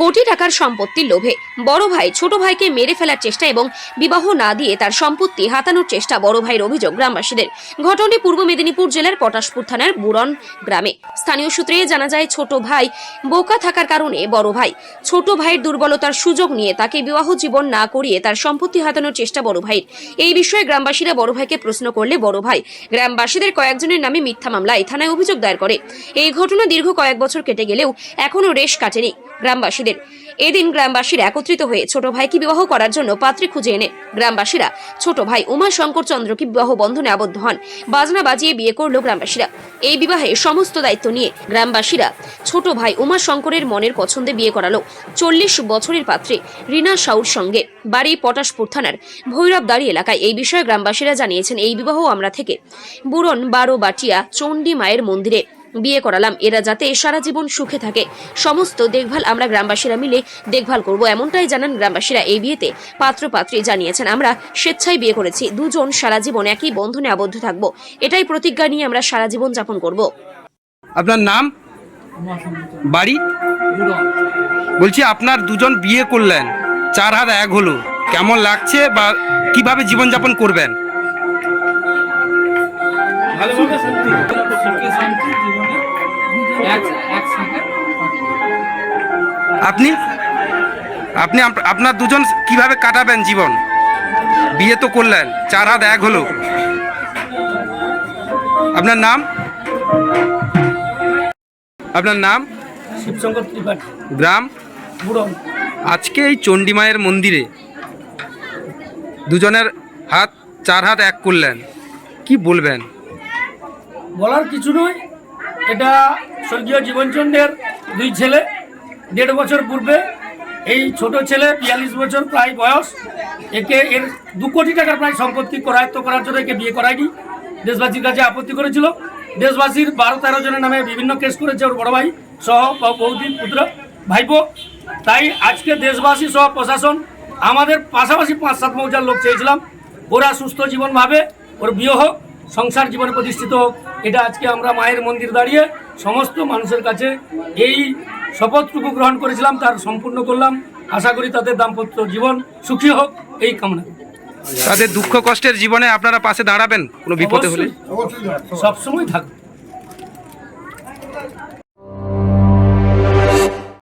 কোটি টাকার সম্পত্তির লোভে। বড় ভাই, ছোট ভাইকে মেরে ফেলার চেষ্টা এবং বিবাহ না দিয়ে তার সম্পত্তি হাতানোর চেষ্টা বড় ভাইয়ের অভিযোগ গ্রামবাসীদের। ঘটনাটি পূর্ব মেদিনীপুর জেলার পটাশপুর থানার বুরন গ্রামে। স্থানীয় সূত্রে জানা যায়, ছোট ভাই বোকা থাকার কারণে বড় ভাই, ছোট ভাইয়ের দুর্বলতার সুযোগ নিয়ে তাকে বিবাহ জীবন না করিয়ে তার সম্পত্তি হাতানোর চেষ্টা বড় ভাইয়ের। এই বিষয়ে গ্রামবাসীরা বড় ভাইকে প্রশ্ন করলে বড় ভাই, গ্রামবাসীদের কয়েকজনের নামে মিথ্যা মামলায় থানায় অভিযোগ দায়ের করে। এই ঘটনা দীর্ঘ কয়েক বছর কেটে গেলেও এখনও রেশ কাটেনি। গ্রামবাসীদের এদিন গ্রামবাসীরা একত্রিত হয়ে ছোট ভাইকে বিবাহ করার জন্য পাত্রী খুঁজে এনে গ্রামবাসীরা ছোট ভাই উমা শঙ্কর চন্দ্রকে বিবাহ বন্ধনে আবদ্ধ হন। বাজনা বাজিয়ে বিয়ে করল গ্রামবাসীরা। এই বিবাহে সমস্ত দায়িত্ব নিয়ে গ্রামবাসীরা ছোট ভাই উমা শঙ্করের মনের পছন্দে বিয়ে করালো। চল্লিশ বছরের পাত্রী রিনা সাউর সঙ্গে বাড়ি পটাশপুর থানার ভৈরবদারি এলাকায় এই বিষয়ে গ্রামবাসীরা জানিয়েছেন, এই বিবাহ আমরা থেকে বুরন বারো বাটিয়া চণ্ডী মায়ের মন্দিরে বিয়ে করালাম। এরা যাতে সারা জীবন সুখে থাকে। সমস্ত দেখভাল আমরা গ্রামবাসীরা মিলে দেখভাল করব, এমনটাই জানান গ্রামবাসীরা এই বিয়েতে পাত্র পাত্রী জানিয়েছেন। আমরা স্বেচ্ছায় বিয়ে করেছি, দুজন সারা জীবন একই বন্ধনে আবদ্ধ থাকব। এটাই প্রতিজ্ঞা নিয়ে আমরা সারা জীবন যাপন করব। আপনার নাম? বাড়ি? বলছি আপনার দুজন বিয়ে করলেন, চার হাত এক হলো। কেমন লাগছে বা কীভাবে জীবনযাপন করবেন? শান্তি সুখে শান্তি জীবনে একসাথে আপনি? আপনি আপনার দুজন কীভাবে কাটাবেন জীবন? বিয়ে তো করলেন চার হাত এক হলো। আপনার নাম? আপনার নাম? শিবশঙ্কর ত্রিপাঠী। গ্রাম? আজকে এই চণ্ডীমায়ের মন্দিরে দুজনের হাত চার হাত এক করলেন। কি বলবেন? বলার কিছু নয়। এটা স্বর্গীয় জীবনচন্দ্রের দুই ছেলে, দেড় বছর পূর্বে। এই ছোট ছেলে, বিয়াল্লিশ বছর প্রায় বয়স, একে এর দু কোটি টাকার প্রায় সম্পত্তি করায়ত্ত করার জন্য একে বিয়ে করায়নি। দেশবাসীর কাছে আপত্তি করেছিল। দেশবাসীর বারো তেরো জনের নামে বিভিন্ন কেস করেছে ওর বড় ভাই সহ বা- বৌদি পুত্র, ভাইপো। তাই আজকে দেশবাসী সহ প্রশাসন, আমাদের পাশাপাশি পাঁচ সাত মৌজার লোক চেয়েছিলাম। ওরা সুস্থ জীবন ভাবে, ওর বিয়ে হোক। সংসার জীবনে প্রতিষ্ঠিত এটা আজকে আমরা মায়ের মন্দির দাঁড়িয়ে সমস্ত মানুষের কাছে এই শপথটুকু গ্রহণ করেছিলাম তার সম্পূর্ণ করলাম। আশা করি তাদের দাম্পত্য জীবন সুখী হোক এই কামনা তাদের দুঃখ কষ্টের জীবনে আপনারা পাশে দাঁড়াবেন কোনো বিপদে হলে। সবসময় থাকবে